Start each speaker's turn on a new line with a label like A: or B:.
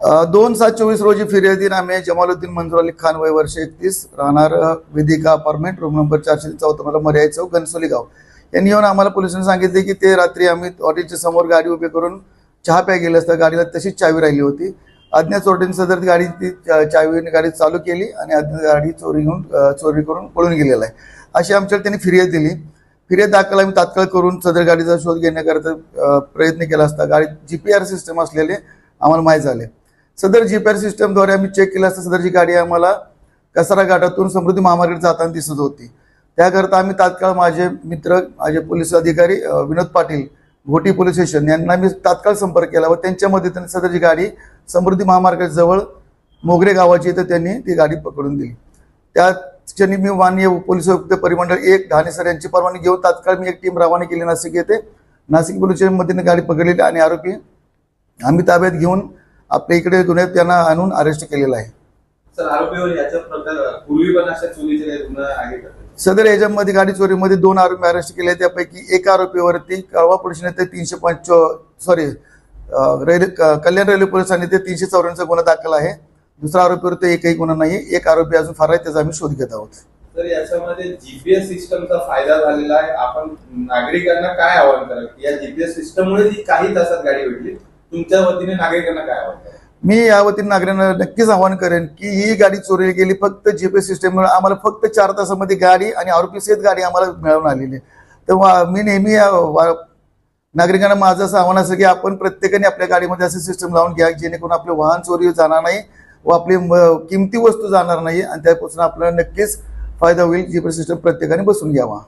A: दोन सात चोवीस रोजी फिर्यादीनामे जमालुद्दीन मंजूर अली खान वय वर्ष एकतीस राहणार Vidhika Vedika apartment room number चारशे चौथा मला मर्याई चौक घनसोली गाव. यांनी येऊन आम्हाला पोलिसांनी सांगितले की ते रात्री आम्ही हॉटेलच्या समोर गाडी उभी करून चहा प्या गेले असता गाडीला तशीच चावी राहिली होती. अज्ञात चोरटीने सदर गाडी ती चावीने गाडी चालू केली आणि अज्ञात गाडी चोरी घेऊन चोरी करून पळून गेलेला आहे. अशी आमच्याकडे त्यांनी फिर्याद दिली. फिर्याद दाखल आम्ही तात्काळ करून सदर गाडीचा शोध घेण्याकरता प्रयत्न केला असता. गाडी जी पी आर सिस्टम असलेले आम्हाला माहीत झाले. सदर जी पी आर सिस्टमद्वारे आम्ही चेक केलं असता. सदरची गाडी आम्हाला कसारा घाटातून समृद्धी महामार्गात जाताना दिसत होती. त्याकरता आम्ही तात्काळ माझे मित्र माझे पोलीस अधिकारी विनोद पाटील घोटी पोलीस स्टेशन यांना मी तात्काळ संपर्क केला व त्यांच्या मदतीने सदरची गाडी समृद्धी महामार्गाजवळ मोगरे गावाची इथं त्यांनी ती गाडी पकडून दिली. त्या क्षणी मी माननीय पोलीस आयुक्त परिमंडळ एक ढाणे सर यांची परवानगी घेऊन तात्काळ मी एक टीम रवाना केली. नाशिक येथे नाशिक पोलीस स्टेशनमध्ये गाडी पकडलेली आणि आरोपी आम्ही ताब्यात घेऊन आपल्या इकडे गुन्ह्यात त्यांना आणून अरेस्ट केलेला आहे. सदर याच्यामध्ये गाडी चोरीमध्ये दोन आरोपी अरेस्ट केले. त्यापैकी एका आरोपीवरती कळवा पोलीस ते तीनशे पंच सॉरी रेल्वे कल्याण रेल्वे पोलिसांनी ते तीनशे चौऱ्याण्णवचा गुन्हा दाखल आहे. दुसरा आरोपीवर ते एकही गुन्हा नाही एक आरोपी अजून फार आहे त्याचा आम्ही शोध घेत आहोत.
B: तर याच्यामध्ये जीपीएस सिस्टमचा फायदा झालेला आहे. आपण नागरिकांना काय आवाहन कराल? या जीपीएस सिस्टममुळे जी काही तासात गाडी भेटली तुमच्या वतीने नागरिकांना काय आवाहन?
A: मी या वतीने नागरिकांना नक्कीच आवाहन करेन की ही गाडी चोरी गेली फक्त जीपीएस सिस्टममुळे आम्हाला फक्त चार तासामध्ये गाडी आणि आरोपी सहित गाडी आम्हाला मिळवून आलेली आहे. तर वा- मी नेहमी नागरिकांना माझं असं आव्हान असं की आपण प्रत्येकाने आपल्या गाडीमध्ये असं सिस्टम लावून घ्या जेणेकरून आपलं वाहन चोरी जाणार नाही व आपली म- किमती वस्तू जाणार नाही आणि त्यापासून आपल्याला नक्कीच फायदा होईल. जीपीएस सिस्टम प्रत्येकाने बसून घ्यावा.